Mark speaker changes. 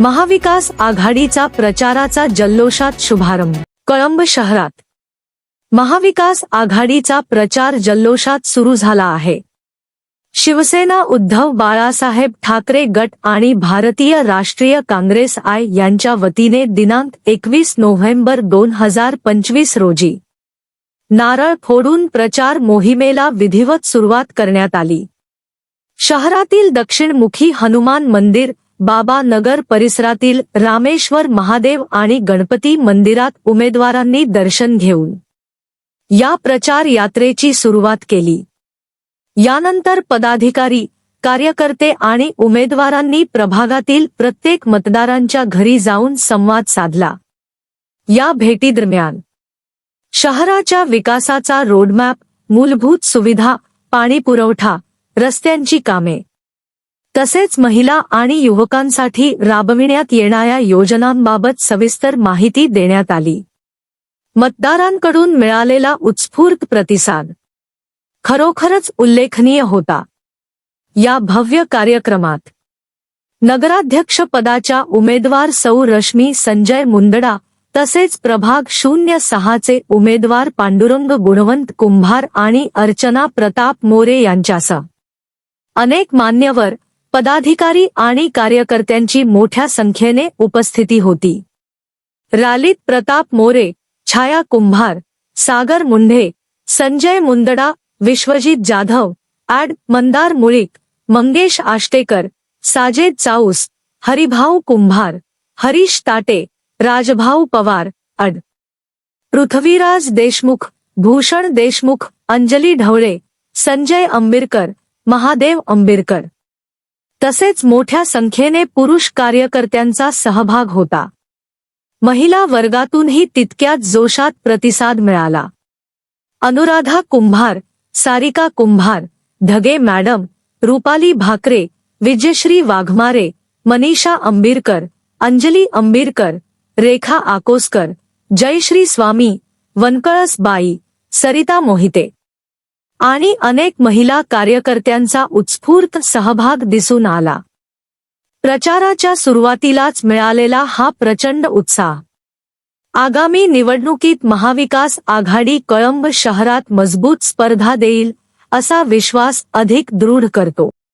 Speaker 1: महाविकास आघाडीचा प्रचाराचा जल्लोषात शुभारंभ. कळंब शहरात. महाविकास आघाडीचा प्रचार जल्लोषात सुरू झाला आहे. शिवसेना उद्धव बाळासाहेब ठाकरे गट आणि भारतीय राष्ट्रीय काँग्रेस आय यांच्या वतीने दिनांक एकवीस नोव्हेंबर दोन हजार पंचवीस रोजी. नारळ फोडून प्रचार मोहिमेला विधिवत सुरुवात करण्यात आली. शहरातील दक्षिणमुखी हनुमान मंदिर बाबा नगर परिसरातील रामेश्वर महादेव आणि गणपती मंदिरात उमेदवारांनी दर्शन घेऊन या प्रचार यात्रेची सुरुवात केली. यानंतर पदाधिकारी कार्यकर्ते आणि उमेदवारांनी प्रभागातील प्रत्येक मतदारांच्या घरी जाऊन संवाद साधला. या भेटीदरम्यान शहराच्या विकासाचा रोडमॅप मूलभूत सुविधा पाणी पुरवठा रस्त्यांची कामे तसेच महिला आणि युवकांसाठी राबविण्यात येणाऱ्या योजनांबाबत सविस्तर माहिती देण्यात आली. मतदारांकडून मिळालेला उत्स्फूर्त प्रतिसाद खरोखरच उल्लेखनीय होता. या भव्य कार्यक्रमात नगराध्यक्ष पदाच्या उमेदवार सौ रश्मी संजय मुंदडा तसेच प्रभाग शून्य सहाचे उमेदवार पांडुरंग गुणवंत कुंभार आणि अर्चना प्रताप मोरे यांच्यासह अनेक मान्यवर पदाधिकारी आणि कार्यकर्त्यांची मोठ्या संख्येने उपस्थिती होती. रालीत प्रताप मोरे छाया कुंभार सागर मुंढे संजय मुंदडा विश्वजित जाधव ॲड मंदार मुळीक मंगेश आष्टेकर साजेद चाऊस हरिभाऊ कुंभार हरीश ताटे राजभाऊ पवार अड पृथ्वीराज देशमुख भूषण देशमुख अंजली ढवळे संजय अंबिरकर महादेव अंबिरकर. तसेच मोठ्या संख्येने पुरुष कार्यकर्त्यांचा सहभाग होता. महिला वर्गातूनही तितक्याच जोशात प्रतिसाद मिळाला. अनुराधा कुंभार सारिका कुंभार ढगे मॅडम रुपाली भाकरे विजयश्री वाघमारे मनीषा अंबीरकर अंजली अंबीरकर रेखा आकोसकर जयश्री स्वामी वनकळस बाई सरिता मोहिते. आणि अनेक महिला कार्यकर्त्यांचा उत्स्फूर्त सहभाग दिसून आला. प्रचाराच्या सुरुवातीलाच मिळालेला हा प्रचंड उत्साह. आगामी निवडणुकीत महाविकास आघाडी कळंब शहरात मजबूत स्पर्धा देईल असा विश्वास अधिक दृढ करतो.